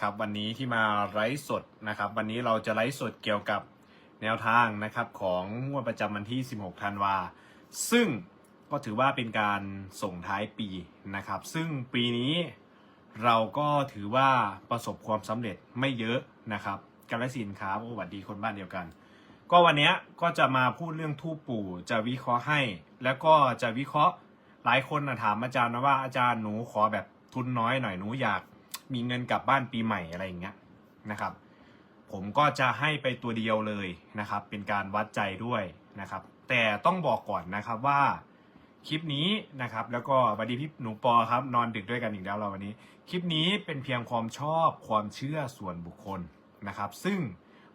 นะครับวันนี้ที่มาไลฟ์สดนะครับวันนี้เราจะไลฟ์สดเกี่ยวกับแนวทางนะครับของงวดประจำวันที่ 16 ธันวา ซึ่งก็ถือว่าเป็นการส่งท้ายปีนะครับ ซึ่งปีนี้เราก็ถือว่าประสบความสำเร็จไม่เยอะนะครับกาลสินครับสวัสดีคนบ้านเดียวกัน ก็วันนี้ก็จะมาพูดเรื่องทูปปู่จะวิเคราะห์ให้ แล้วก็จะวิเคราะห์หลายคนนะถามอาจารย์นะว่าอาจารย์หนูขอแบบทุนน้อยหน่อยหนูอยาก มีเงินกลับบ้านปีใหม่อะไรอย่างเงี้ยนะครับ ผมก็จะให้ไปตัวเดียวเลยนะครับ เป็นการวัดใจด้วยนะครับ แต่ต้องบอกก่อนนะครับว่าคลิปนี้นะครับ แล้วก็สวัสดีพี่หนูปอครับ นอนดึกด้วยกันอีกแล้วเราวันนี้ คลิปนี้เป็นเพียงความชอบความเชื่อส่วนบุคคลนะครับ ซึ่ง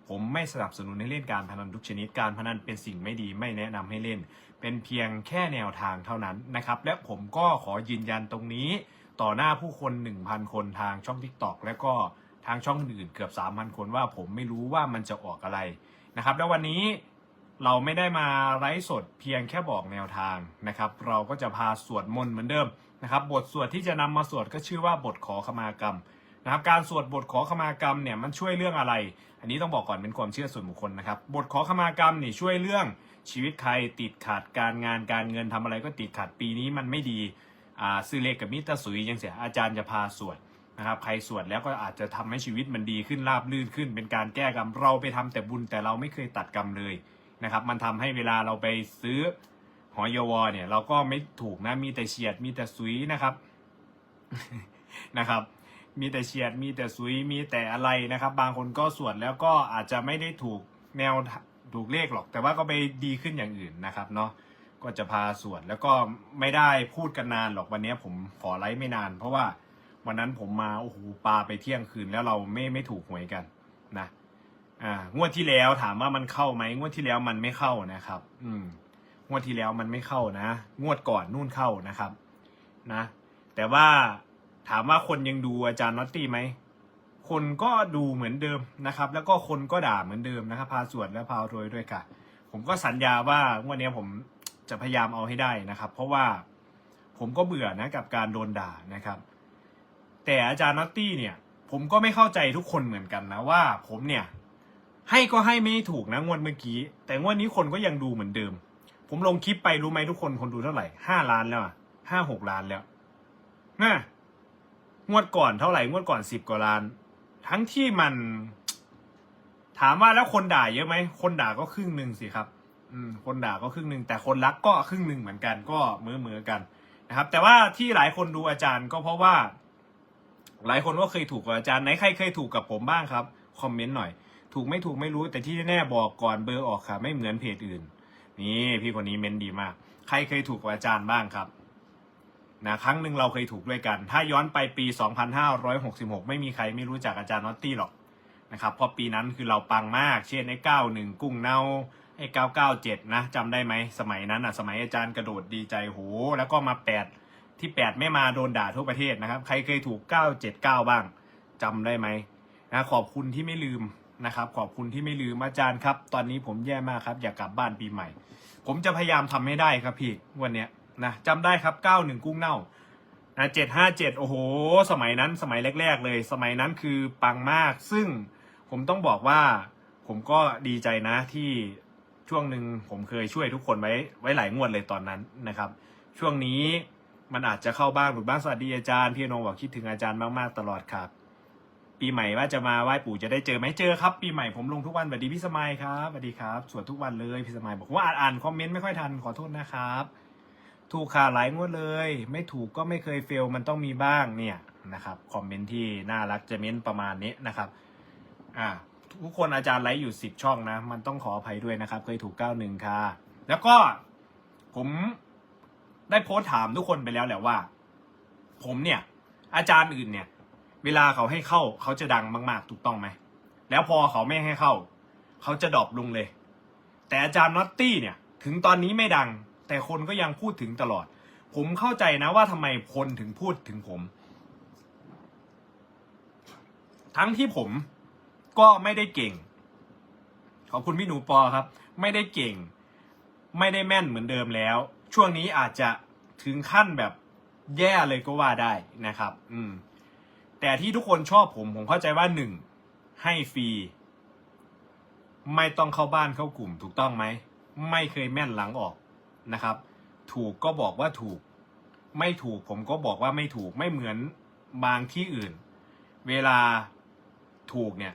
ผมไม่สนับสนุนให้เล่นการพนันทุกชนิดการพนันเป็นสิ่งไม่ดีไม่แนะนำให้เล่น เป็นเพียงแค่แนวทางเท่านั้นนะครับ และผมก็ขอยืนยันตรงนี้ ต่อหน้าผู้คน 1,000 คนทางช่อง TikTok และก็ทางช่องอื่นเกือบ 3,000 คนว่าผมไม่รู้ว่ามันจะออกอะไรนะครับแล้ววันนี้เราไม่ได้มาไลฟ์สดเพียงแค่บอกแนวทางนะครับ เราก็จะพาสวดมนต์เหมือนเดิมนะครับ บทสวดที่จะนำมาสวดก็ชื่อว่าบทขอขมากรรมนะครับ การสวดบทขอขมากรรมเนี่ยมันช่วยเรื่องอะไร อันนี้ต้องบอกก่อนเป็นความเชื่อส่วนบุคคลนะครับ บทขอขมากรรมนี่ช่วยเรื่องชีวิตใครติดขัดการงานการเงินทำอะไรก็ติดขัดปีนี้มันไม่ดี อ่าซื้อเลขกับมิตรสุยยังเสียอาจารย์จะพาสวดนะครับใครสวดแล้วก็อาจจะทำให้ชีวิตมันดีขึ้นราบรื่นขึ้น เป็นการแก้กรรมเราไปทำแต่บุญแต่เราไม่เคยตัดกรรมเลยนะครับ มันทำให้เวลาเราไปซื้อหอยวอเนี่ยเราก็ไม่ถูกนะมีแต่เฉียดมีแต่สุยนะครับนะครับ มีแต่เฉียดมีแต่สุยมีแต่อะไรนะครับ บางคนก็สวดแล้วก็อาจจะไม่ได้ถูกแนวถูกเลขหรอก แต่ว่าก็ไปดีขึ้นอย่างอื่นนะครับเนาะ ก็จะพาสวดแล้วก็ไม่ได้พูดกันนานหรอกวันนี้ผมขอไลฟ์ไม่นาน เพราะว่าวันนั้นผมมาโอ้โหปลาไปเที่ยงคืนแล้วเราไม่ไม่ถูกหวยกันนะอ่างวดที่แล้วถามว่ามันเข้าไหมงวดที่แล้วมันไม่เข้านะครับ อืมงวดที่แล้วมันไม่เข้านะ งวดก่อนนู่นเข้านะครับ นะ แต่ว่าถามว่าคนยังดูอาจารย์น็อตตี้ไหมคนก็ดูเหมือนเดิมนะครับ แล้วก็คนก็ด่าเหมือนเดิมนะครับ พาสวดและพาโรยด้วยกันผมก็สัญญาว่างวดนี้ผม จะพยายามเอาให้ได้นะครับ เพราะว่าผมก็เบื่อนะกับการโดนด่านะครับ แต่อาจารย์น็อตตี้เนี่ย ผมก็ไม่เข้าใจทุกคนเหมือนกันนะว่า ผมเนี่ย ให้ก็ให้ไม่ถูกนะงวดเมื่อกี้ แต่งวดนี้คนก็ยังดูเหมือนเดิม ผมลงคลิปไปรู้ไหมทุกคนคนดูเท่าไหร่ห้าล้านแล้วอะห้าหกล้านแล้วนะงวดก่อนเท่าไหร่งวดก่อนสิบกว่าล้าน ทั้งที่มัน ถามว่าแล้วคนด่าเยอะไหมคนด่าก็ครึ่งหนึ่งสิครับ อืมคนด่าก็ครึ่งหนึ่งแต่คนรักก็ครึ่งหนึ่งเหมือนกันก็มือมือกันนะครับ แต่ว่าที่หลายคนดูอาจารย์ก็เพราะว่า หลายคนก็เคยถูกกับอาจารย์ไหนใครเคยถูกกับผมบ้างครับคอมเมนต์หน่อย ถูกไม่ถูกไม่รู้แต่ที่แน่ๆบอกก่อนเบอร์ออกค่ะ ไม่เหมือนเพจอื่น นี่พี่คนนี้เมนดีมาก ใครเคยถูกกับอาจารย์บ้างครับนะครั้งหนึ่งเราเคยถูกด้วยกัน ถ้าย้อนไปปี 2566 ไม่มีใครไม่รู้จักอาจารย์นอตตี้หรอกนะครับเพราะปีนั้นคือเราปังมาก เช่นไอ้91กุ้งเน่า ไอ้997 นะจำได้ไหมสมัยนั้นอะสมัยอาจารย์กระโดดดีใจโหแล้วก็มา 8 ที่ 8 ไม่มาโดนด่าทั่วประเทศนะครับ ใครเคยถูก 979 บ้างจำได้ไหมนะขอบคุณที่ไม่ลืมนะครับขอบคุณที่ไม่ลืมอาจารย์ครับ ตอนนี้ผมแย่มากครับอยากกลับบ้านปีใหม่ ผมจะพยายามทำให้ได้ครับพี่วันเนี้ยนะจำได้ครับ 91 กุ้งเน่านะ757 โอ้โห สมัยนั้นสมัยแรก ๆ เลย สมัยนั้นคือปังมาก ซึ่งผมต้องบอกว่าผมก็ดีใจนะที่ ช่วงหนึ่งผมเคยช่วยทุกคนไว้ไว้หลายงวดเลยตอนนั้นนะครับ ช่วงนี้มันอาจจะเข้าบ้างหรือบ้างสวัสดีอาจารย์พี่อนงบอกคิดถึงอาจารย์มากๆตลอดครับปีใหม่ว่าจะมาไหว้ปู่จะได้เจอไหมเจอครับ ปีใหม่ผมลงทุกวันสวัสดีพี่สมัยครับสวัสดีครับสวดทุกวันเลยพี่สมัยบอกว่าอ่านอ่านคอมเมนต์ไม่ค่อยทันขอโทษนะครับ ถูกค่ะหลายงวดเลย ไม่ถูกก็ไม่เคยเฟลมันต้องมีบ้างเนี่ยนะครับคอมเมนต์ที่น่ารักจะเม้นประมาณนี้นะครับ อ่า ทุกคนอาจารย์ไลฟ์อยู่สิบช่องนะ มันต้องขออภัยด้วยนะครับ เคยถูกเก้าหนึ่งค่ะ แล้วก็ผมได้โพสถามทุกคนไปแล้วแหละว่า ผมเนี่ย อาจารย์อื่นเนี่ย เวลาเขาให้เข้าเขาจะดังมาก ๆ ถูกต้องไหม แล้วพอเขาไม่ให้เข้า เขาจะดรอปลงเลย แต่อาจารย์น็อตตี้เนี่ย ถึงตอนนี้ไม่ดัง แต่คนก็ยังพูดถึงตลอด ผมเข้าใจนะว่าทำไมคนถึงพูดถึงผม ทั้งที่ผม ก็ไม่ได้เก่ง ขอบคุณพี่หนูปอครับ ไม่ได้เก่ง ไม่ได้แม่นเหมือนเดิมแล้ว ช่วงนี้อาจจะถึงขั้นแบบแย่เลยก็ว่าได้นะครับ อืม แต่ที่ทุกคนชอบผมผมเข้าใจว่าหนึ่งให้ฟรีไม่ต้องเข้าบ้านเข้ากลุ่มถูกต้องไหม ไม่เคยแม่นหลังออกนะครับ ถูกก็บอกว่าถูก ไม่ถูกผมก็บอกว่าไม่ถูกไม่เหมือนบางที่อื่น เวลาถูกเนี่ย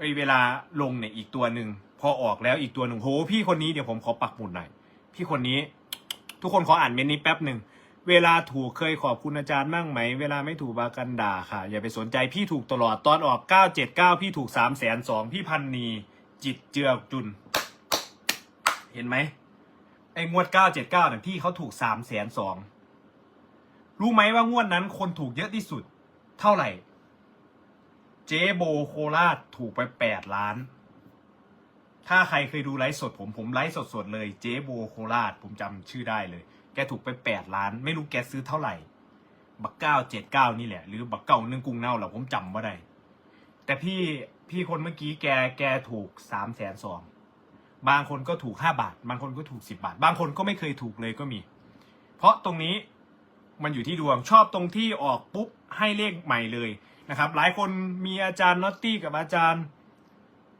เอ้ยเวลาลงเนี่ยอีกตัวหนึ่งพอออกแล้วอีกตัวหนึ่งโหพี่คนนี้เดี๋ยวผมขอปักหมุดหน่อยพี่คนนี้ ทุกคนขออ่านเมนนี้แป๊บหนึ่งเวลาถูกเคยขอบคุณอาจารย์มั่งไหม เวลาไม่ถูกบากันด่าค่ะ อย่าไปสนใจพี่ถูกตลอดตอนออก 979 พี่ถูก3 0 0 0 0 2พี่พันนีจิตเจือจุน เห็นไหมไอ้งวด 979เนี่ยพี่เขาถูก3 0 0 0 0 2รู้ไหมว่างวดนั้นคนถูกเยอะที่สุด เท่าไหร่ เจ๊โบโคราชถูกไป8ล้าน ถ้าใครเคยดูไลฟ์สดผมผมไลฟ์สดๆเลยเจ๊โบโคราชผมจำชื่อได้เลย แกถูกไป8ล้าน ไม่รู้แกซื้อเท่าไหร่ บักเก้าเจ็ดเก้านี่แหละ หรือบักเก้านึ่งกุ้งเน่าหรอผมจำว่าได้ แต่พี่พี่คนเมื่อกี้แกแกถูกสามแสนสองบางคนก็ถูกห้าบาท บางคนก็ถูกสิบาท บางคนก็ไม่เคยถูกเลยก็มี เพราะตรงนี้มันอยู่ที่ดวงชอบตรงที่ออกปุ๊บให้เลขใหม่เลย นะครับ หลายคนมีอาจารย์นอตตี้กับอาจารย์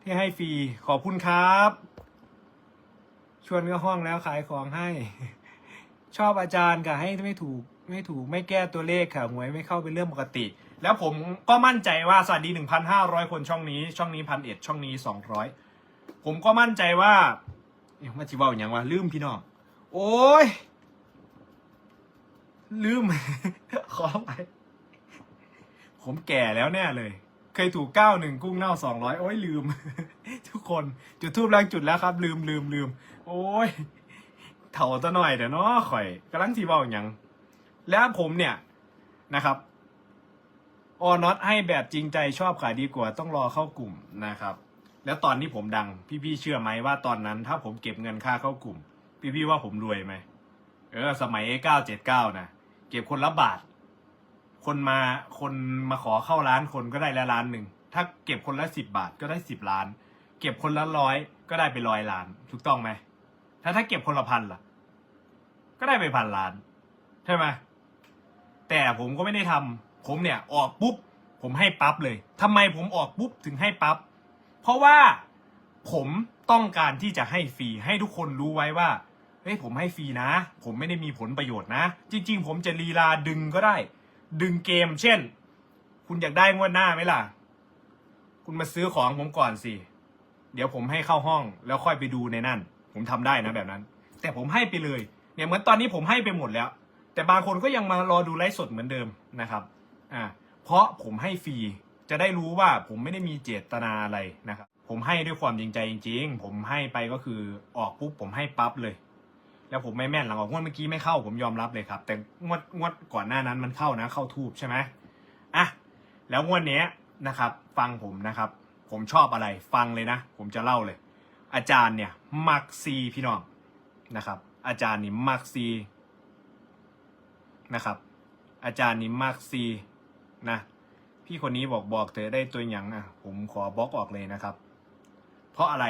ที่ให้ฟรีขอบคุณครับ ชวนก็ห้องแล้วขายของให้ ชอบอาจารย์ค่ะให้ไม่ถูกไม่ถูกไม่แก้ตัวเลขค่ะหวยไม่เข้าเป็นเรื่องปกติ แล้วผมก็มั่นใจว่าสวัสดีหนึ่งพันห้าร้อยคนช่องนี้ช่องนี้พันเอ็ดช่องนี้สองร้อยผมก็มั่นใจว่าเอ๊ะมาจิเว่าอย่างว่าลืมพี่น้อง โอ้ยลืม ขอไป ผมแก่แล้วแน่เลย เคยถูกเก้าหนึ่งกุ้งเน่าสองร้อยโอ้ยลืม ทุกคนจุดทูบแรงจุดแล้วครับ ลืมลืมลืมโอ้ยเถ่าตะหน่อยเดี๋ยวเนาะข่อยกำลังทีบอกอย่างแล้วผมเนี่ยนะครับออน็อตให้แบบจริงใจชอบขายดีกว่าต้องรอเข้ากลุ่มนะครับ แล้วตอนที่ผมดัง พี่ๆเชื่อไหมว่าตอนนั้น ถ้าผมเก็บเงินค่าเข้ากลุ่ม พี่ๆว่าผมรวยไหมเออ สมัยเก้าเจ็ดเก้านะเก็บคนละบาท คนมาคนมาขอเข้าร้านคนก็ได้ละล้านหนึ่ง ถ้าเก็บคนละสิบบาทก็ได้สิบล้าน เก็บคนละร้อยก็ได้ไปร้อยล้าน ถูกต้องไหม ถ้าถ้าเก็บคนละพันล่ะ ก็ได้ไปพันล้าน ใช่ไหมแต่ผมก็ไม่ได้ทำผมเนี่ยออกปุ๊บผมให้ปั๊บเลยทำไมผมออกปุ๊บถึงให้ปั๊บ เพราะว่าผมต้องการที่จะให้ฟรีให้ทุกคนรู้ไว้ว่าเฮ้ยผมให้ฟรีนะ ผมไม่ได้มีผลประโยชน์นะ จริง ๆ ผมจะลีลาดึงก็ได้ ดึงเกม เช่น คุณอยากได้งวดหน้าไหมล่ะ คุณมาซื้อของผมก่อนสิ เดี๋ยวผมให้เข้าห้องแล้วค่อยไปดูในนั่น ผมทำได้นะแบบนั้น แต่ผมให้ไปเลย เนี่ยเหมือนตอนนี้ผมให้ไปหมดแล้ว แต่บางคนก็ยังมารอดูไลฟ์สดเหมือนเดิมนะครับ อ่า เพราะผมให้ฟรีจะได้รู้ว่าผมไม่ได้มีเจตนาอะไรนะครับ ผมให้ด้วยความจริงใจจริง ๆ ผมให้ไปก็คือออกปุ๊บผมให้ปั๊บเลย แล้วผมไม่แม่นหลังออกงวดเมื่อกี้ไม่เข้าผมยอมรับเลยครับ แต่งวดงวดก่อนหน้านั้นมันเข้านะ เข้าทูบใช่ไหมอะแล้วงวดเนี้ยนะครับ ฟังผมนะครับ ผมชอบอะไรฟังเลยนะ ผมจะเล่าเลย อาจารย์เนี่ยมักซีพี่น้องนะครับ อาจารย์นี่มักซีนะครับ อาจารย์นี่มักซีนะพี่คนนี้บอกบอกเธอได้ตัวอย่างอะ ผมขอบล็อกออกเลยนะครับ เพราะอะไร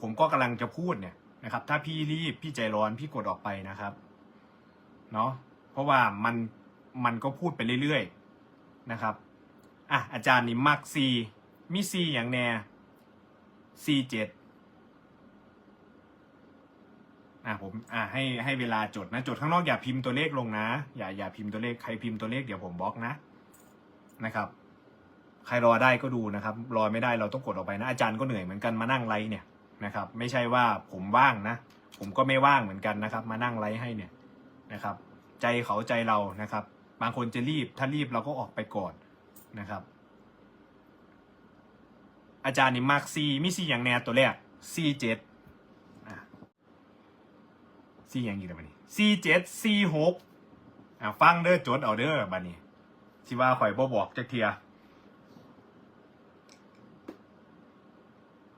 ผมก็กำลังจะพูดเนี่ย นะครับ ถ้าพี่รีบพี่ใจร้อนพี่กดออกไปนะครับเนาะเพราะว่ามันมันก็พูดไปเรื่อยๆนะครับอะอาจารย์นี่มักซีมีซีอย่างแน่ซีเจ็ดอะผมอะให้ให้เวลาจดนะจดข้างนอกอย่าพิมพ์ตัวเลขลงนะ อย่าอย่าพิมพ์ตัวเลขใครพิมพ์ตัวเลขเดี๋ยวผมบล็อกนะนะครับ ใครรอได้ก็ดูนะครับ รอไม่ได้เราต้องกดออกไปนะ อาจารย์ก็เหนื่อยเหมือนกันมานั่งไลฟ์เนี่ย นะครับ ไม่ใช่ว่าผมว่างนะ ผมก็ไม่ว่างเหมือนกันนะครับ มานั่งไลฟ์ให้เนี่ยนะครับ ใจเขาใจเรานะครับ บางคนจะรีบถ้ารีบเราก็ออกไปก่อนนะครับ อาจารย์นี่มักซีมีซีอย่างแน่ตัวแรกซีเจ็ดซีอย่างอยู่แล้วบัดนี้ซีเจ็ดซีหกอะฟังเด้อจดเอาเด้อบัดนี้สิว่าข่อยบ่บอกจักเทีย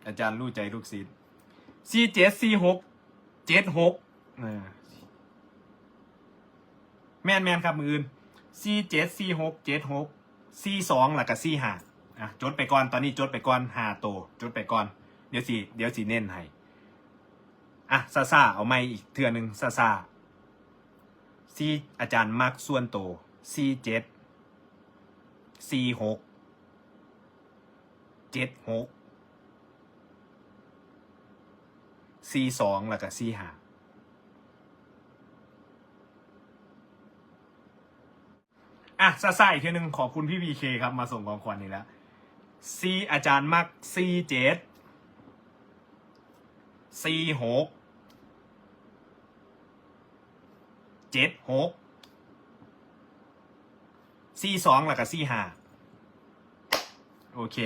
อาจารย์รู้ใจลูกศิษย์ซีเจ็ดซีหกเจ็ดหกแม่นแม่นครับมืออื่นซีเจ็ดซีหกเจ็ดหกซีสองแล้วก็ซีห้าอะจดไปก่อนตอนนี้จดไปก่อนห้าโตจดไปก่อน เดี๋ยวสิเดี๋ยวสิเน้นให้อะซาซาเอาไม่อีกเทือหนึ่งซาซาซีอาจารย์มักส่วนโตซีเจ็ดสี่หกเจ็ดหก สี่สองแล้วก็สี่ห้าอะซาซาอีกทีหนึ่งขอบคุณพี่พีเคครับ มาส่งของขวัญนี่แล้วซีอาจารย์มักซีเจ็ดซีหกเจ็ดหกซีสองแล้วก็ซีห้าโอเค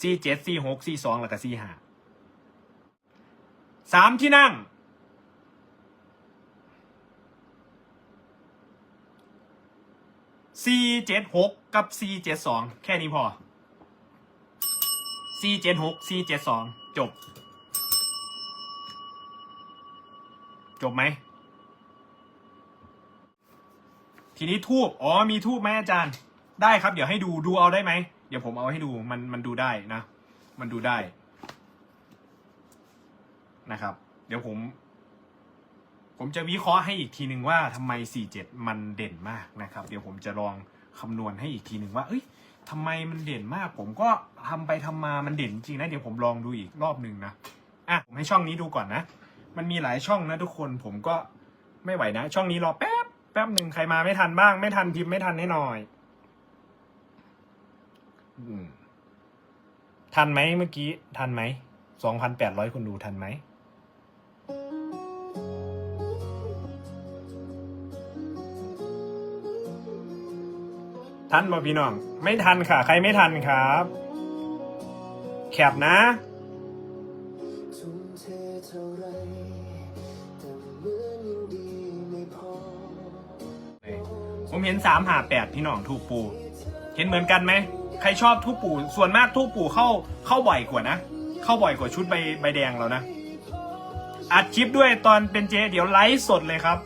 ซีเจ็ดซีหกซีสองแล้วก็ซีห้า สามที่นั่ง C เจ็ดหกกับ C เจ็ดสองแค่นี้พอ C เจ็ดหก C เจ็ดสองจบ จบไหม ทีนี้ทูบอ๋อมีทูบไหมอาจารย์ ได้ครับ เดี๋ยวให้ดูดูเอาได้ไหม เดี๋ยวผมเอาให้ดูมันมันดูได้นะ มันดูได้ นะครับ เดี๋ยวผม ผมจะวิเคราะห์ให้อีกทีหนึ่งว่าทำไม 47 มันเด่นมากนะครับ เดี๋ยวผมจะลองคำนวณให้อีกทีหนึ่งว่า เอ้ยทำไมมันเด่นมาก ผมก็ทำไปทำมามันเด่นจริงนะ เดี๋ยวผมลองดูอีกรอบหนึ่งนะอะผมให้ช่องนี้ดูก่อนนะ มันมีหลายช่องนะทุกคน ผมก็ไม่ไหวนะ ช่องนี้รอแป๊บแป๊บหนึ่งใครมาไม่ทันบ้าง ไม่ทันพิมพ์ไม่ทันให้หน่อยอืมทันไหมเมื่อกี้ ทันไหมสองพันแปดร้อยคนดูทันไหม ทันบ่พี่น้อง ไม่ทันค่ะ ใครไม่ทันครับ แคบนะทุ่มเทเท่าไรแต่เหมือนยังดีไม่พอผมเห็นสามหาแปดพี่น้องทูปู เห็นเหมือนกันไหม ใครชอบทูปู ส่วนมากทูปูเข้าเข้าบ่อยกว่านะ เข้าบ่อยกว่าชุดใบใบแดงแล้วนะ อัดคลิปด้วยตอนเป็นเจ เดี๋ยวไลฟ์สดเลยครับ